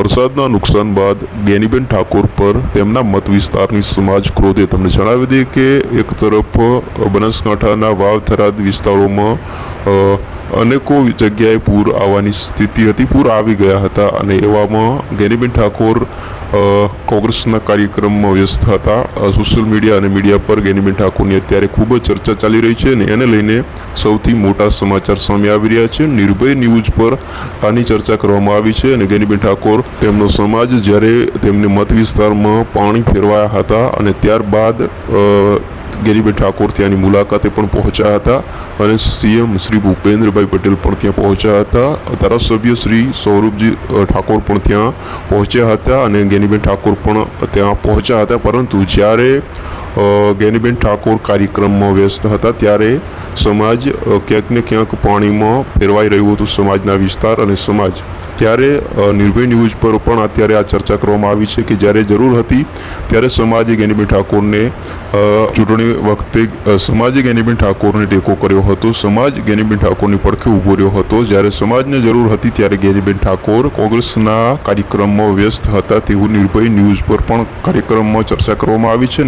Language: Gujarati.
વરસાદના નુકસાન બાદ ગેનીબેન ઠાકોર પર તેમના મત વિસ્તારની સમાજ ક્રોધે. તમને જણાવી દઈએ કે એક તરફ બનાસકાંઠાના વાવ થરાદ વિસ્તારોમાં અનેકો જગ્યાએ પૂર આવવાની સ્થિતિ હતી. પૂર આવી ગયા હતા અને એવામાં ગેનીબેન ઠાકોર કોંગ્રેસના કાર્યક્રમમાં વ્યસ્ત હતા. સોશિયલ મીડિયા અને મીડિયા પર ગેનીબેન ઠાકોરની અત્યારે ખૂબ જ ચર્ચા ચાલી રહી છે અને એને લઈને સૌથી મોટા સમાચાર સામે આવી રહ્યા છે. નિર્ભય ન્યૂઝ પર આની ચર્ચા કરવામાં આવી છે અને ગેનીબેન ઠાકોર તેમનો સમાજ જ્યારે તેમને મત વિસ્તારમાં પાણી ફેરવાયા હતા અને ત્યારબાદ ગેરીબેન ઠાકોર ત્યાંની મુલાકાતે પણ પહોંચ્યા હતા અને સીએમ શ્રી ભૂપેન્દ્રભાઈ પટેલ પણ ત્યાં પહોંચ્યા હતા. ધારાસભ્ય શ્રી સૌરભજી ઠાકોર પણ ત્યાં પહોંચ્યા હતા અને ગેનીબેન ઠાકોર પણ ત્યાં પહોંચ્યા હતા. પરંતુ જ્યારે ગેનીબેન ઠાકોર કાર્યક્રમમાં વ્યસ્ત હતા. ત્યારે સમાજ ક્યાંક ને ક્યાંક પાણીમાં ફેરવાઈ રહ્યું હતું સમાજના વિસ્તાર અને સમાજ. ત્યારે નિર્ભય ન્યૂઝ પર પણ અત્યારે આ ચર્ચા કરવામાં આવી છે કે જ્યારે જરૂર હતી, ત્યારે સમાજે ગેનીબેન ઠાકોરને ચૂંટણી વખતે સમાજે ગેનીબેન ઠાકોરને ટેકો કર્યો હતો. સમાજ ગેનીબેન ઠાકોરની પડખે ઊભો રહ્યો હતો. જ્યારે સમાજને જરૂર હતી, ત્યારે ગેનીબેન ઠાકોર કોંગ્રેસના કાર્યક્રમમાં વ્યસ્ત હતા તેવું નિર્ભય ન્યૂઝ પર પણ કાર્યક્રમમાં ચર્ચા કરવામાં આવી છે